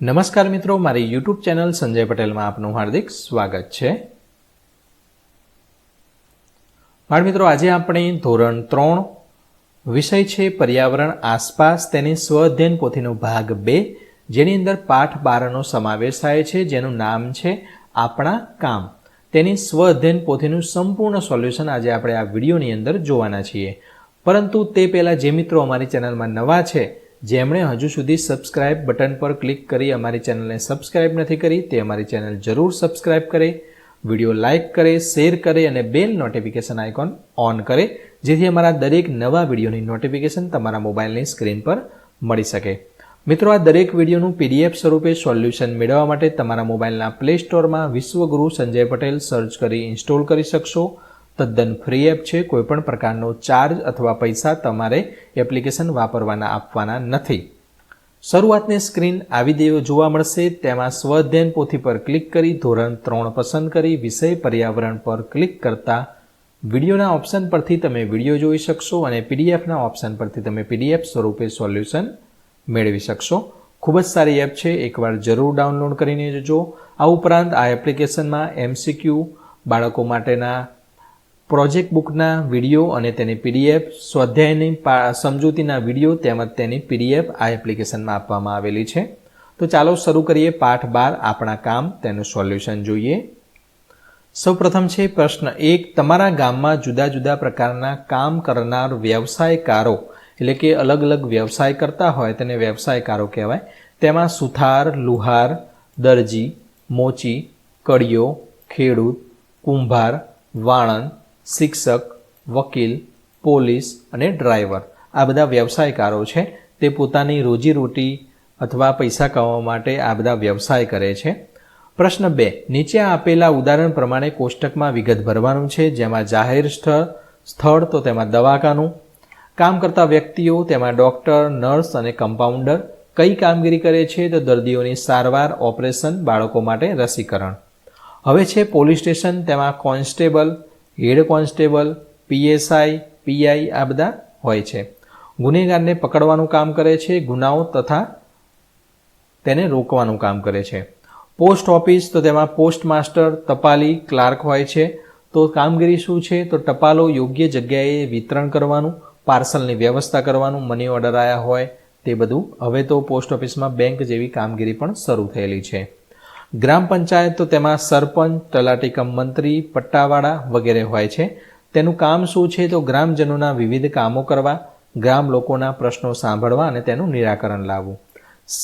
નમસ્કાર મિત્રો, મારી યુટ્યુબ ચેનલ સંજય પટેલમાં આપનું હાર્દિક સ્વાગત છે. બાળ મિત્રો, આજે આપણે ધોરણ ત્રણ, વિષય છે પર્યાવરણ, આસપાસ તેની સ્વઅધ્યયન પોથીનો ભાગ બે, જેની અંદર પાઠ બારનો સમાવેશ થાય છે, જેનું નામ છે આપણા કામ. તેની સ્વઅધ્યયન પોથીનું સંપૂર્ણ સોલ્યુશન આજે આપણે આ વિડીયોની અંદર જોવાના છીએ. પરંતુ તે પહેલાં, જે મિત્રો અમારી ચેનલમાં નવા છે જેમણે હજુ સુધી સબસ્ક્રાઇબ બટન પર ક્લિક કરી અમારી ચેનલને સબસ્ક્રાઇબ નથી કરી, તે અમારી ચેનલ જરૂર સબસ્ક્રાઇબ કરે, વીડિયો લાઇક કરે શેર કરે અને બેલ નોટિફિકેશન આઇકોન ઓન કરે, જેથી અમારા દરેક નવા વિડીયોની નોટિફિકેશન તમારા મોબાઈલની સ્ક્રીન પર મળી શકે. મિત્રો, આ દરેક વિડીયોનું પીડીએફ સ્વરૂપે સોલ્યુશન મેળવવા માટે તમારા મોબાઈલના પ્લે સ્ટોરમાં વિશ્વગુરુ સંજય પટેલ સર્ચ કરી ઇન્સ્ટોલ કરી શકશો. તદ્દન ફ્રી એપ છે, કોઈપણ પ્રકારનો ચાર્જ અથવા પૈસા તમારે એપ્લિકેશન વાપરવાના આપવાના નથી. શરૂઆતની સ્ક્રીન આવી દેવો જોવા મળશે, તેમાં સ્વઅધ્યયન પોથી પર ક્લિક કરી, ધોરણ ત્રણ પસંદ કરી, વિષય પર્યાવરણ પર ક્લિક કરતા વિડીયોના ઓપ્શન પરથી તમે વીડિયો જોઈ શકશો અને પીડીએફના ઓપ્શન પરથી તમે પીડીએફ સ્વરૂપે સોલ્યુશન મેળવી શકશો. ખૂબ જ સારી એપ છે, એકવાર જરૂર ડાઉનલોડ કરીને જોજો. આ ઉપરાંત આ એપ્લિકેશનમાં એમસીક્યુ બાળકો માટેના પ્રોજેક્ટ બુકના વીડિયો અને તેની પીડીએફ, સ્વાધ્યાયની સમજૂતીના વીડિયો તેમજ તેની પીડીએફ આ એપ્લિકેશનમાં આપવામાં આવેલી છે. તો ચાલો શરૂ કરીએ પાઠ બાર, આપણા કામ, તેનું સોલ્યુશન જોઈએ. સૌપ્રથમ છે પ્રશ્ન એક, તમારા ગામમાં જુદા જુદા પ્રકારના કામ કરનાર વ્યવસાયકારો, એટલે કે અલગ અલગ વ્યવસાય કરતા હોય તેને વ્યવસાયકારો કહેવાય. તેમાં સુથાર, લુહાર, દરજી, મોચી કડિયો ખેડૂત, કુંભાર, વાણંદ શિક્ષક, વકીલ, પોલીસ અને ડ્રાઈવર. આ બધા વ્યવસાયકારો છે. તે પોતાની રોજીરોટી અથવા પૈસા કમાવા માટે આ બધા વ્યવસાય કરે છે. પ્રશ્ન બે. નીચે આપેલા ઉદાહરણ પ્રમાણે કોષ્ટકમાં વિગત ભરવાનું છે. જેમાં જાહેર સ્થળ સ્થળ, તો તેમાં દવાખાનું. કામ કરતા વ્યક્તિઓ, તેમાં ડૉક્ટર, નર્સ અને કમ્પાઉન્ડર. કઈ કામગીરી કરે છે? તો દર્દીઓની સારવાર, ઓપરેશન, બાળકો માટે રસીકરણ. હવે છે પોલીસ સ્ટેશન. તેમાં constable head constable, PSI, PI આ બધા હોય છે. ગુનેગારને પકડવાનું કામ કરે છે, ગુનાઓ તથા તેને રોકવાનું કામ કરે છે. પોસ્ટ ઓફિસ, તો તેમાં પોસ્ટ માસ્ટર, ટપાલી, ક્લાર્ક હોય છે. તો કામગીરી શું છે? તો ટપાલો યોગ્ય જગ્યાએ વિતરણ કરવાનું, પાર્સલની વ્યવસ્થા કરવાનું મની ઓર્ડર આવ્યા હોય તે બધું. હવે તો પોસ્ટ ઓફિસમાં બેંક જેવી કામગીરી પણ શરૂ થયેલી છે. ગ્રામ પંચાયત તો તેમાં સરપંચ તલાટી કમ મંત્રી, પટ્ટાવાળા વગેરે હોય છે. તેનું કામ શું છે તો ગ્રામજનોના વિવિધ કામો કરવા, ગ્રામ લોકોના પ્રશ્નો સાંભળવા અને તેનું નિરાકરણ લાવવું.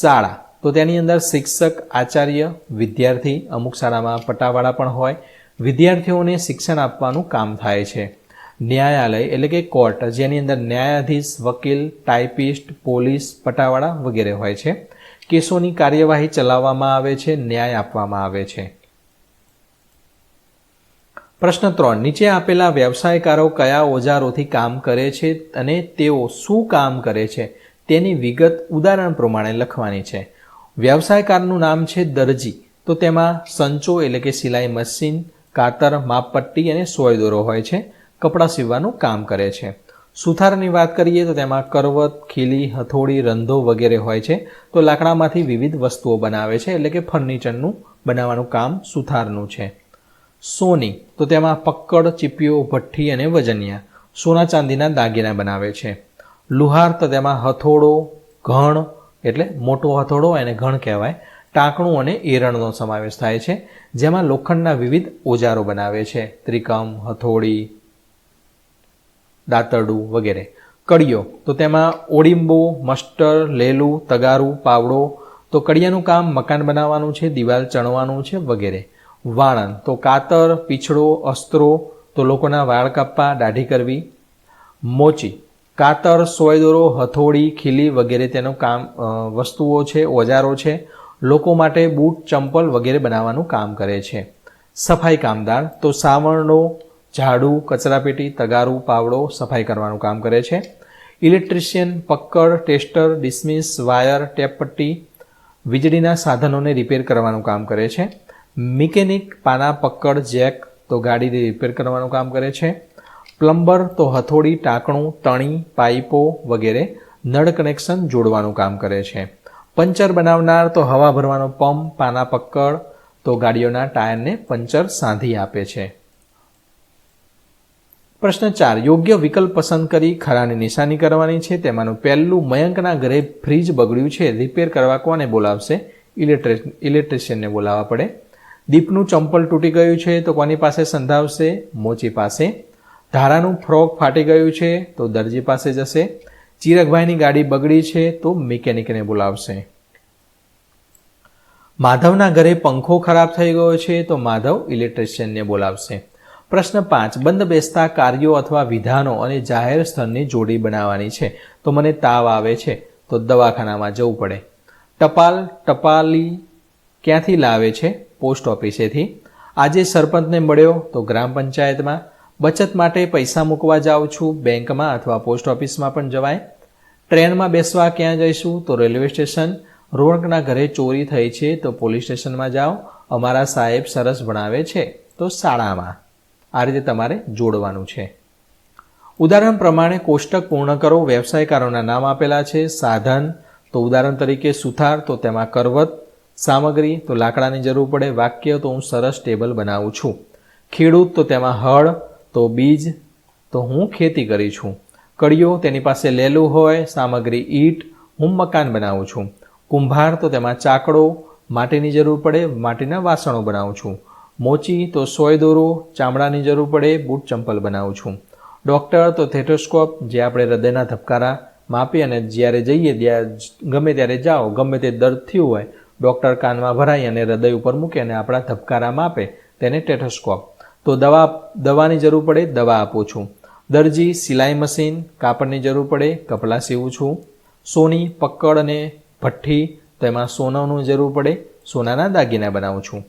શાળા તો તેની અંદર શિક્ષક, આચાર્ય, વિદ્યાર્થી, અમુક શાળામાં પટ્ટાવાળા પણ હોય. વિદ્યાર્થીઓને શિક્ષણ આપવાનું કામ થાય છે. ન્યાયાલય એટલે કે કોર્ટ, જેની અંદર ન્યાયાધીશ, વકીલ ટાઈપિસ્ટ પોલીસ પટાવાળા વગેરે હોય છે. કેસોની કાર્યવાહી ચલાવવામાં આવે છે, ન્યાય આપવામાં આવે છે. પ્રશ્ન ત્રણ, નીચે આપેલા વ્યવસાયકારો કયા ઓજારોથી કામ કરે છે અને તેઓ શું કામ કરે છે? તેની વિગત ઉદાહરણ પ્રમાણે લખવાની છે. વ્યવસાયકારનું નામ છે દરજી. તો તેમાં સંચો એટલે કે સિલાઈ મશીન, કાતર, માપપટ્ટી અને સોય દોરો હોય છે. કપડાં સીવવાનું કામ કરે છે. સુથારની વાત કરીએ તો તેમાં કરવત, ખીલી, હથોડી, રંધો વગેરે હોય છે. તો લાકડામાંથી વિવિધ વસ્તુઓ બનાવે છે, એટલે કે ફર્નિચરનું બનાવવાનું કામ સુથારનું છે. સોની, તો તેમાં પક્કડ ચીપીઓ ભઠ્ઠી અને વજનિયા સોના ચાંદીના દાગીના બનાવે છે. લુહાર, તો તેમાં હથોડો, ઘણ, એટલે મોટો હથોડો એને ઘણ કહેવાય, ટાંકણું અને એરણનો સમાવેશ થાય છે, જેમાં લોખંડના વિવિધ ઓજારો બનાવે છે. ત્રિકમ, હથોડી દાંતરડું વગેરે. કડિયો. તો તેમાં ઓડિંબો, મસ્ટર, લેલું, તગારું, પાવડો. તો કડિયાનું કામ મકાન બનાવવાનું છે, દિવાલ ચણવાનું છે વગેરે. વાણંદ તો કાતર, પીછડો, અસ્ત્રો. તો લોકોના વાળ કાપવા, દાઢી કરવી. મોચી. કાતર, સોયદોરો, હથોડી, ખીલી વગેરે તેનું કામ વસ્તુઓ છે, ઓજારો છે. લોકો માટે બૂટ, ચંપલ વગેરે બનાવવાનું કામ કરે છે. સફાઈ કામદાર. તો સાવરણો ઝાડુ, કચરાપેટી, તગારું, પાવડો સફાઈ કરવાનું કામ કરે છે. ઇલેક્ટ્રિશિયન, પક્કડ, ટેસ્ટર, ડિસમિસ, વાયર, ટેપપટ્ટી વીજળીના સાધનોને રિપેર કરવાનું કામ કરે છે. મિકેનિક, પાના, પક્કડ, જેક તો ગાડીને રિપેર કરવાનું કામ કરે છે. પ્લમ્બર તો હથોડી, ટાંકણું, તણી, પાઇપો વગેરે નળ કનેક્શન જોડવાનું કામ કરે છે. પંચર બનાવનાર તો હવા ભરવાનો પંપ, પાના, પક્કડ તો ગાડીઓના ટાયરને પંચર સાંધી આપે છે. પ્રશ્ન ચાર, યોગ્ય વિકલ્પ પસંદ કરી ખરાની નિશાની કરવાની છે. તેમાંનું પહેલું, મયંકના ઘરે ફ્રીજ બગડ્યું છે. રિપેર કરવા કોને બોલાવશે? ઇલેક્ટ્રિક ઇલેક્ટ્રિશિયનને બોલાવવા પડે. દીપનું ચંપલ તૂટી ગયું છે તો કોની પાસે સંધાવશે? મોચી પાસે. ધારાનું ફ્રોક ફાટી ગયું છે તો દરજી પાસે જશે. ચિરકભાઈની ગાડી બગડી છે તો મિકેનિકને બોલાવશે. માધવના ઘરે પંખો ખરાબ થઈ ગયો છે તો માધવ ઇલેક્ટ્રિશિયનને બોલાવશે. પ્રશ્ન પાંચ, બંધ બેસતા કાર્યો અથવા વિધાનો અને જાહેર સ્થળની જોડી બનાવવાની છે. તો મને તાવ આવે છે, તો દવાખાનામાં જવું પડે. ટપાલ, ટપાલી ક્યાંથી લાવે છે? પોસ્ટ ઓફિસેથી. આજે સરપંચને મળ્યો, તો ગ્રામ પંચાયતમાં. બચત માટે પૈસા મૂકવા જાઉં છું, બેંકમાં અથવા પોસ્ટ ઓફિસમાં પણ જવાય. ટ્રેનમાં બેસવા ક્યાં જઈશું? તો રેલવે સ્ટેશન. રોણકના ઘરે ચોરી થઈ છે, તો પોલીસ સ્ટેશનમાં જાઓ. અમારા સાહેબ સરસ ભણાવે છે, તો શાળામાં. આ રીતે તમારે જોડવાનું છે. ઉદાહરણ પ્રમાણે કોષ્ટક પૂર્ણ કરો, વ્યવસાયકારોના નામ આપેલા છે, સાધન, તો ઉદાહરણ તરીકે સુથાર, તો તેમાં કરવત, સામગ્રી, તો લાકડાની જરૂર પડે, વાક્ય, તો હું સરસ ટેબલ બનાવું છું. ખેડૂત, તો તેમાં હળ, તો બીજ, તો હું ખેતી કરી છું. કડીઓ, તેની પાસે લેલું હોય, સામગ્રી ઈટ, હું મકાન બનાવું છું. કુંભાર, તો તેમાં ચાકડો, માટીની જરૂર પડે, માટીના વાસણો બનાવું છું. મોચી તો સોય દોરો, ચામડાની જરૂર પડે, બૂટ ચંપલ બનાવું છું. ડૉક્ટર તો થેટોસ્કોપ, જે આપણે હૃદયના ધબકારા માપી અને જ્યારે જઈએ ત્યાં ગમે ત્યારે જાઓ, ગમે તે દર્દ થયું હોય, ડૉક્ટર કાનમાં ભરાઈ અને હૃદય ઉપર મૂકે અને આપણા ધબકારા માપે તેને ટેટોસ્કોપ. તો દવા, દવાની જરૂર પડે, દવા આપું છું. દરજી, સિલાઈ મશીન, કાપડની જરૂર પડે, કપડાં સીવું છું. સોની પક્કડ અને ભઠ્ઠી તેમાં સોનાનું જરૂર પડે, સોનાના દાગીના બનાવું છું.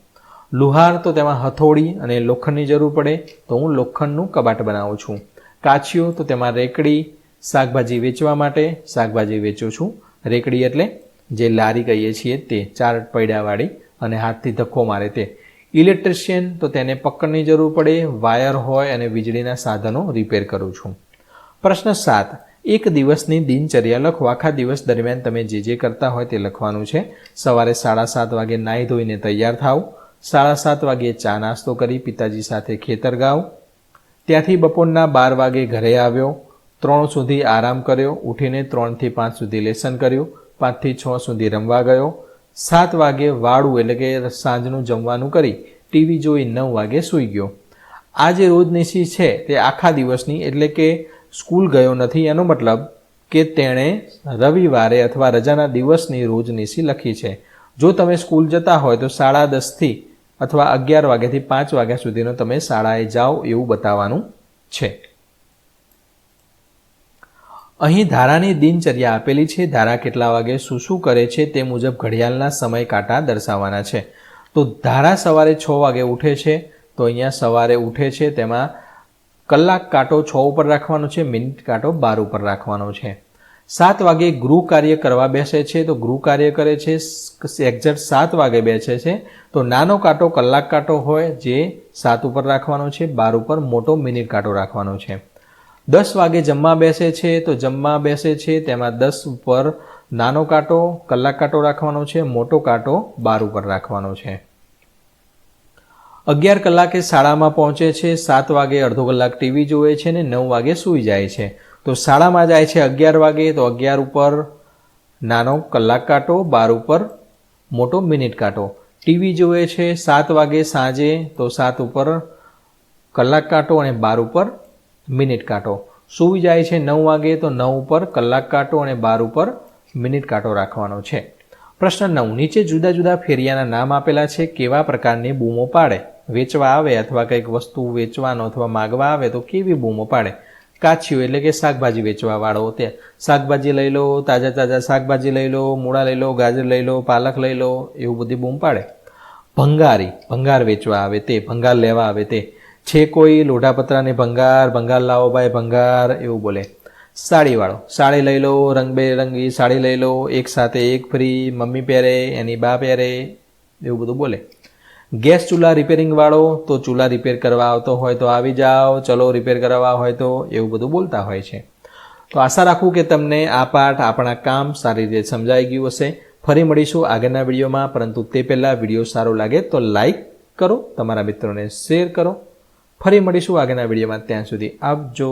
લુહાર તો તેમાં હથોડી અને લોખંડની જરૂર પડે તો હું લોખંડનું કબાટ બનાવું છું. કાચિયું તો તેમાં રેકડી, શાકભાજી વેચવા માટે શાકભાજી વેચું છું. રેકડી એટલે જે લારી કહીએ છીએ તે, ચાર પૈડાવાળી અને હાથથી ધક્કો મારે તે. ઇલેક્ટ્રિશિયન તો તેને પકડની જરૂર પડે, વાયર હોય અને વીજળીના સાધનો રિપેર કરું છું. પ્રશ્ન સાત, એક દિવસની દિનચર્યા લખો. આખા દિવસ દરમિયાન તમે જે જે કરતા હોય તે લખવાનું છે. સવારે સાડા સાત વાગે નાહી ધોઈને તૈયાર થાવ. સાડા સાત વાગ્યે ચા નાસ્તો કરી પિતાજી સાથે ખેતર ગાવ. ત્યાંથી બપોરના બાર વાગે ઘરે આવ્યો. ત્રણ સુધી આરામ કર્યો. ઉઠીને ત્રણથી પાંચ સુધી લેસન કર્યું. પાંચથી છ સુધી રમવા ગયો. સાત વાગે વાળું એટલે કે સાંજનું જમવાનું કરી ટીવી જોઈ નવ વાગે સૂઈ ગયો. આ જે રોજનીશી છે તે આખા દિવસની એટલે કે સ્કૂલ ગયો નથી એનો મતલબ કે તેણે રવિવારે અથવા રજાના દિવસની રોજનીશી લખી છે. જો તમે સ્કૂલ જતા હોય તો સાડા દસથી અથવા અગિયાર વાગ્યાથી પાંચ વાગ્યા સુધીનો તમે શાળાએ જાઓ એવું બતાવવાનું છે. અહીં ધારાની દિનચર્યા આપેલી છે. ધારા કેટલા વાગે શું શું કરે છે તે મુજબ ઘડિયાળના સમય કાંટા દર્શાવવાના છે. તો ધારા સવારે છ વાગે ઉઠે છે, તો અહીંયા સવારે ઉઠે છે, તેમાં કલાક કાંટો છ ઉપર રાખવાનો છે, મિનિટ કાંટો બાર ઉપર રાખવાનો છે. સાત વાગે ગૃહ કાર્ય કરવા બેસે છે, તો ગૃહ કાર્ય કરે છે એક્ઝેક્ટ સાત વાગે બેસે છે, તો નાનો કાંટો કલાક કાંટો હોય જે સાત ઉપર રાખવાનો છે, બાર ઉપર મોટો મિનિટ કાંટો રાખવાનો છે. દસ વાગે જમવા બેસે છે, તો જમવા બેસે છે, તેમાં દસ ઉપર નાનો કાંટો કલાક કાંટો રાખવાનો છે, મોટો કાંટો બાર ઉપર રાખવાનો છે. અગિયાર કલાકે શાળામાં પહોંચે છે, સાત વાગે અડધો કલાક ટીવી જોવે છે ને નવ વાગે સૂઈ જાય છે. તો શાળામાં જાય છે અગિયાર વાગે, તો અગિયાર ઉપર નાનો કલાક કાંટો, બાર ઉપર મોટો મિનિટ કાંટો. ટીવી જુએ છે સાત વાગે સાંજે, તો સાત ઉપર કલાક કાંટો અને બાર ઉપર મિનિટ કાંટો. સૂઈ જાય છે નવ વાગે, તો નવ ઉપર કલાક કાંટો અને બાર ઉપર મિનિટ કાંટો રાખવાનો છે. પ્રશ્ન નવ. નીચે જુદા જુદા ફેરિયાના નામ આપેલા છે. કેવા પ્રકારની બૂમો પાડે? વેચવા આવે અથવા કંઈક વસ્તુ વેચવાનો અથવા માગવા આવે તો કેવી બૂમો પાડે? કાચીઓ એટલે કે શાકભાજી વેચવા વાળો તે. શાકભાજી લઈ લો, તાજા તાજા શાકભાજી લઈ લો, મૂળા લઈ લો, ગાજર લઈ લો, પાલક લઈ લો, એવું બધી બૂમ પાડે. ભંગારી, ભંગાર વેચવા આવે તે, ભંગાર લેવા આવે તે. છે કોઈ લોઢાપત્રાને ભંગાર ભંગાર લાવો ભાઈ, ભંગાર એવું બોલે. સાડીવાળો સાડી લઈ લો, રંગબેરંગી સાડી લઈ લો, એક સાથે એક ફ્રી, મમ્મી પહેરે, એની બા પહેરે, એવું બધું બોલે. ગેસ ચૂલા રિપેરિંગવાળો તો ચૂલા રિપેર કરવા આવતો હોય તો આવી જાઓ, ચલો રિપેર કરવા હોય તો એવું બધું બોલતા હોય છે. તો આશા રાખું કે તમને આ પાઠ આપણા કામ સારી રીતે સમજાઈ ગયું હશે. ફરી મળીશું આગળના વિડીયોમાં, પરંતુ તે પહેલાં વીડિયો સારો લાગે તો લાઈક કરો, તમારા મિત્રોને શેર કરો. ફરી મળીશું આગળના વિડીયોમાં, ત્યાં સુધી આવજો.